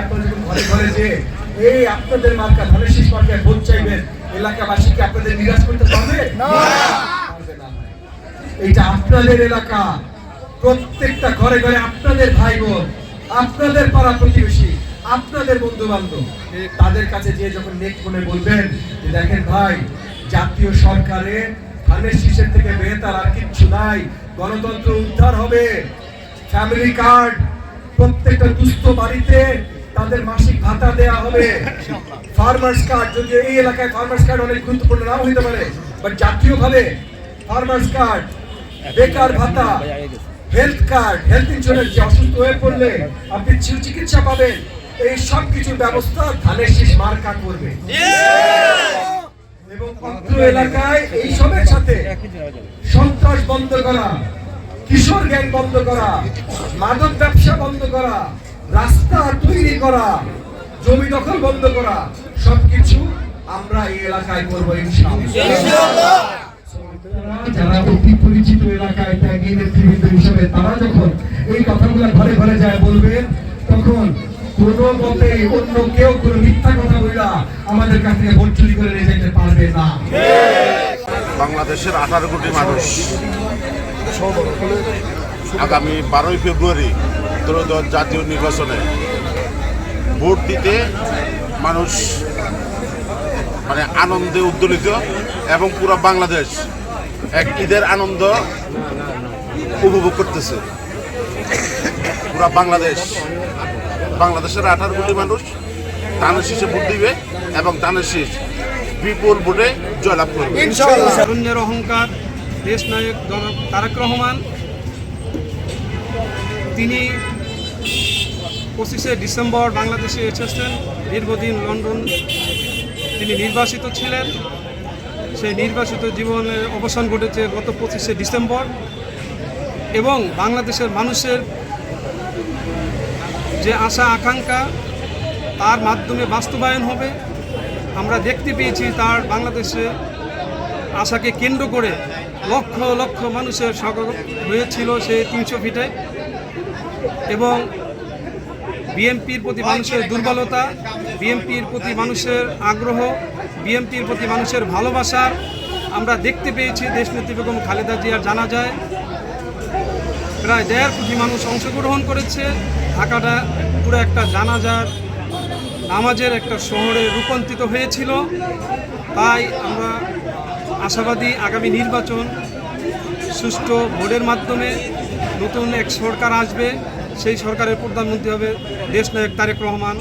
আপনারা যখন ঘরে ঘরে যে এই আপনাদের মার্কা ধানের শীষ মার্কায় ভোট চাইবেন এলাকাবাসীকে আপনাদের নিরাশ করতে পারবে? পারবে না। এইটা আপনাদের এলাকা। প্রত্যেকটা ঘরে ঘরে আপনাদের ভাই বোন আপনাদের পাড়া প্রতিবেশী আপনাদের বন্ধু বান্ধব তাদের কাছে যে যখন নেক মনে বলবেন যে দেখেন ভাই জাতীয় সরকারে ধানের শীষের থেকে বেহতার আর কিচ্ছু নাই গণতন্ত্র উদ্ধার হবে ফ্যামিলি কার্ড প্রত্যেকটা দুস্থ বাড়িতে তাদের মাসিক ভাতা দেয়া হবে। ফার্মার্স কার্ড যদি এই এলাকায় ফার্মার্স কার্ড অনেক গুরুত্বপূর্ণ নাও হতে পারে বাট জাতীয়ভাবে ফার্মার্স কার্ড বেকার ভাতা হেলথ কার্ড হেলথ ইন্স্যুরেন্স যে অসুস্থ হয়ে পড়লে আপনি চিকিৎসা পাবেন। এই সব কিছুর ব্যবস্থা ধানের শীষ মার্কা করবে। এবং অত্র এলাকায় এই সবের সাথে সন্ত্রাস বন্ধ করা, কিশোর গ্যাং বন্ধ করা, মাদক ব্যবসা বন্ধ করা রাস্তা তৈরি করা জমি দখল বন্ধ করা সবকিছু আমরা এই এলাকায় করব ইনশাআল্লাহ। যারা অতি পরিচিত এলাকায় ত্যাগী নেতৃবৃন্দ হিসেবে তারা যখন এই কথাগুলো ঘরে ঘরে যায় বলবেন তখন কোনো মতে অন্য কেউ কোনো মিথ্যা কথা বইলা আমাদের কাছ থেকে ভোট চুরি করে নিয়ে যেতে পারবে না। বাংলাদেশের আঠারো কোটি মানুষ আগামী বারোই ফেব্রুয়ারি ত্রয়োদশ জাতীয় নির্বাচনে ভোট দিতে মানুষ মানে আনন্দে উদ্দোলিত এবং পুরো বাংলাদেশ এক ঈদের আনন্দ উপভোগ করতেছে। পুরা বাংলাদেশ বাংলাদেশের আঠারো কোটি মানুষ ধানের শীষে ভোট দিবে এবং ধানের শীষ বিপুল ভোটে জয়লাভ করবে। অহংকার দেশ নায়ক তারেক রহমান তিনি পঁচিশে ডিসেম্বর বাংলাদেশে এসেছেন, দীর্ঘদিন লন্ডন তিনি নির্বাসিত ছিলেন। সেই নির্বাসিত জীবনের অবসান ঘটেছে গত পঁচিশে ডিসেম্বর এবং বাংলাদেশের মানুষের যে আশা, আকাঙ্ক্ষা, তার মাধ্যমে বাস্তবায়ন হবে। আমরা দেখতে পেয়েছি তার বাংলাদেশে আশাকে কেন্দ্র করে লক্ষ লক্ষ মানুষের সগত হয়েছিল সে তিনশো ফিটে। এবং বিএনপির প্রতি মানুষের দুর্বলতা, বিএনপির প্রতি মানুষের আগ্রহ, বিএনপির প্রতি মানুষের ভালোবাসা আমরা দেখতে পেয়েছি, দেশনেত্রী বেগম খালেদা জিয়ার জানা যায় প্রায় দেড় কোটি মানুষ অংশগ্রহণ করেছে। ঢাকাটা পুরো একটা জানাজার, নামাজের একটা শহরে রূপান্তরিত হয়েছিল। তাই আমরা আশাবাদী আগামী নির্বাচন সুষ্ঠু ভোটের মাধ্যমে নতুন এক সরকার আসবে সেই সরকারের প্রধানমন্ত্রী হবে দেশনায়ক তারেক রহমান।